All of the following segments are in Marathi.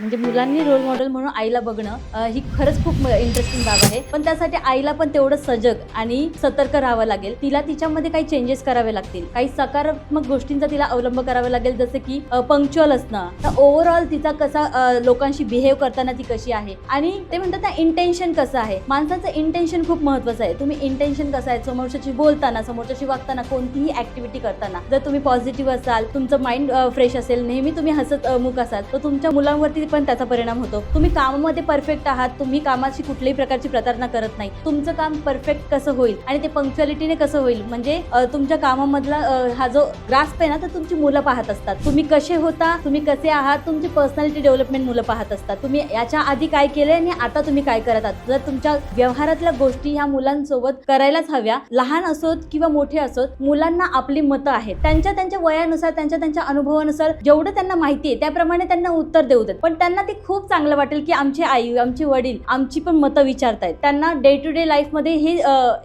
म्हणजे मुलांनी रोल मॉडेल म्हणून आईला बघणं ही खरंच खूप इंटरेस्टिंग बाब आहे. पण त्यासाठी आईला पण तेवढं सजग आणि सतर्क राहावं लागेल. तिला तिच्यामध्ये काही चेंजेस करावे लागतील. काही सकारात्मक गोष्टींचा तिला अवलंब करावा लागेल जसं की पंक्च्युअल असणं. तर ओव्हरऑल तिचा कसा लोकांशी बिहेव करताना ती कशी आहे? आणि ते म्हणतात ना इंटेन्शन कसं आहे? माणसाचं इंटेन्शन खूप महत्वाचं आहे. तुम्ही इंटेन्शन कसं आहे? समोरच्याशी बोलताना समोरच्याशी वागताना कोणतीही ऍक्टिव्हिटी करताना. जर तुम्ही पॉझिटिव्ह असाल तुमचं माइंड फ्रेश असेल नेहमी तुम्ही हसत मुख असाल तर तुमच्या मुलांवरती पण त्याचा परिणाम होतो. तुम्ही कामामध्ये परफेक्ट आहात तुम्ही कामाची कुठल्याही प्रकारची प्रतारणा करत नाही. तुमचं काम परफेक्ट कसं होईल आणि ते पंक्च्युअलिटीने कसं होईल? म्हणजे तुमच्या कामामधला हा जो ग्रास्प आहे ना तर तुमची मुलं पाहत असतात. तुम्ही कसे होता तुम्ही कसे आहात तुमची पर्सनॅलिटी डेव्हलपमेंट मुलं पाहत असतात. तुम्ही याच्या आधी काय केलंय आणि आता तुम्ही काय करत आहात? जर तुमच्या व्यवहारातल्या गोष्टी ह्या मुलांसोबत करायलाच हव्या लहान असोत किंवा मोठे असोत मुलांना आपली मतं आहेत. त्यांच्या त्यांच्या वयानुसार त्यांच्या त्यांच्या अनुभवानुसार जेवढं त्यांना माहिती आहे त्याप्रमाणे त्यांना उत्तर देऊ देत. पण त्यांना ते खूप चांगलं वाटेल की आमची आई आमचे वडील आमची पण मतं विचारतायत. त्यांना डे टू डे लाईफमध्ये हे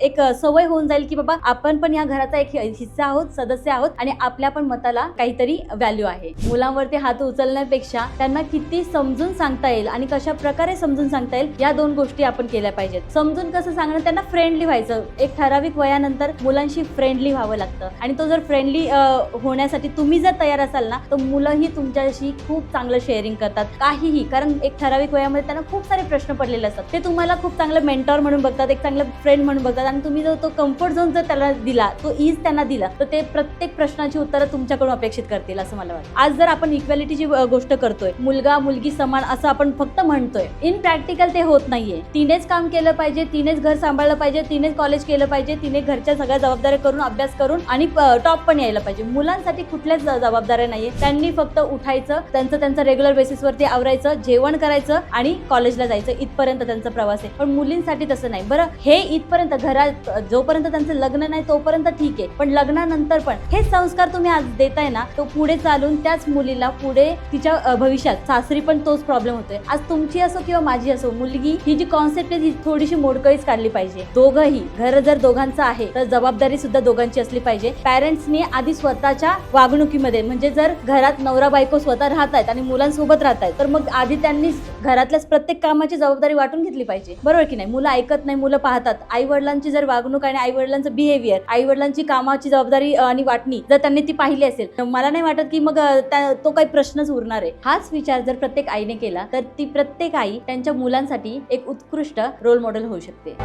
एक सवय होऊन जाईल की बाबा आपण पण या घराचा एक हिस्सा आहोत सदस्य आहोत आणि आपल्या पण मताला काहीतरी व्हॅल्यू आहे. मुलांवरती हात उचलण्यापेक्षा त्यांना किती समजून सांगता येईल आणि कशा प्रकारे समजून सांगता येईल या दोन गोष्टी आपण केल्या पाहिजेत. समजून कसं सांगणं त्यांना फ्रेंडली व्हायचं. एक ठराविक वयानंतर मुलांशी फ्रेंडली व्हावं लागतं. आणि तो जर फ्रेंडली होण्यासाठी तुम्ही जर तयार असाल ना तर मुलंही तुमच्याशी खूप चांगलं शेअरिंग करतात. काहीही कारण एक ठराविक वयामध्ये त्यांना खूप सारे प्रश्न पडलेले असतात. ते तुम्हाला खूप चांगलं मेंटॉर म्हणून बघतात एक चांगलं फ्रेंड म्हणून बघतात आणि तुम्ही जर तो कम्फर्ट झोन जर त्याला दिला तो इज त्यांना दिला तर ते प्रत्येक प्रश्नाची उत्तरं तुमच्याकडून अपेक्षित करतील असं मला वाटतं. आज जर आपण इक्वॅलिटीची गोष्ट करतोय मुलगा मुलगी समान असं आपण फक्त म्हणतोय इन प्रॅक्टिकल ते होत नाहीये. तिनेच काम केलं पाहिजे तिनेच घर सांभाळलं पाहिजे तिनेच कॉलेज केलं पाहिजे तिने घरच्या सगळ्या जबाबदाऱ्या करून अभ्यास करून आणि टॉप पण यायला पाहिजे. मुलांसाठी कुठल्याच जबाबदाऱ्या नाहीये. त्यांनी फक्त उठायचं त्यांचं त्यांचं रेग्युलर बेसिसवरती आवरायचं जेवण करायचं आणि कॉलेजला जायचं. इथपर्यंत त्यांचा प्रवास आहे. पण मुलींसाठी तसं नाही. बरं हे इथपर्यंत घरात जोपर्यंत त्यांचं लग्न नाही तोपर्यंत ठीक आहे. पण लग्नानंतर पण हे संस्कार तुम्ही आज देताय ना तो पुढे चालून त्याच मुलीला पुढे तिच्या भविष्यात सासरी पण तोच प्रॉब्लेम होतोय. आज तुमची असो किंवा माझी असो मुलगी ही जी कॉन्सेप्ट आहे ती थोडीशी मोडकळीच काढली पाहिजे. दोघंही घर जर दोघांचं आहे तर जबाबदारी सुद्धा दोघांची असली पाहिजे. पॅरेंट्सनी आधी स्वतःच्या वागणुकीमध्ये म्हणजे जर घरात नवरा बायको स्वतः राहत आहेत आणि मुलांसोबत राहत आहेत तर तर मग आधी त्यांनी घरातल्याच प्रत्येक कामाची जबाबदारी वाटून घेतली पाहिजे. बरोबर की नाही? मुलं ऐकत नाही मुलं पाहतात. आई वडिलांची जर वागणूक आणि आई वडिलांचं बिहेवियर आई वडिलांची कामाची जबाबदारी आणि वाटणी जर त्यांनी ती पाहिली असेल तर मला नाही वाटत की मग त्या- तो काही प्रश्नच उरणार आहे. हाच विचार जर प्रत्येक आईने केला तर ती प्रत्येक आई त्यांच्या मुलांसाठी एक उत्कृष्ट रोल मॉडेल होऊ शकते.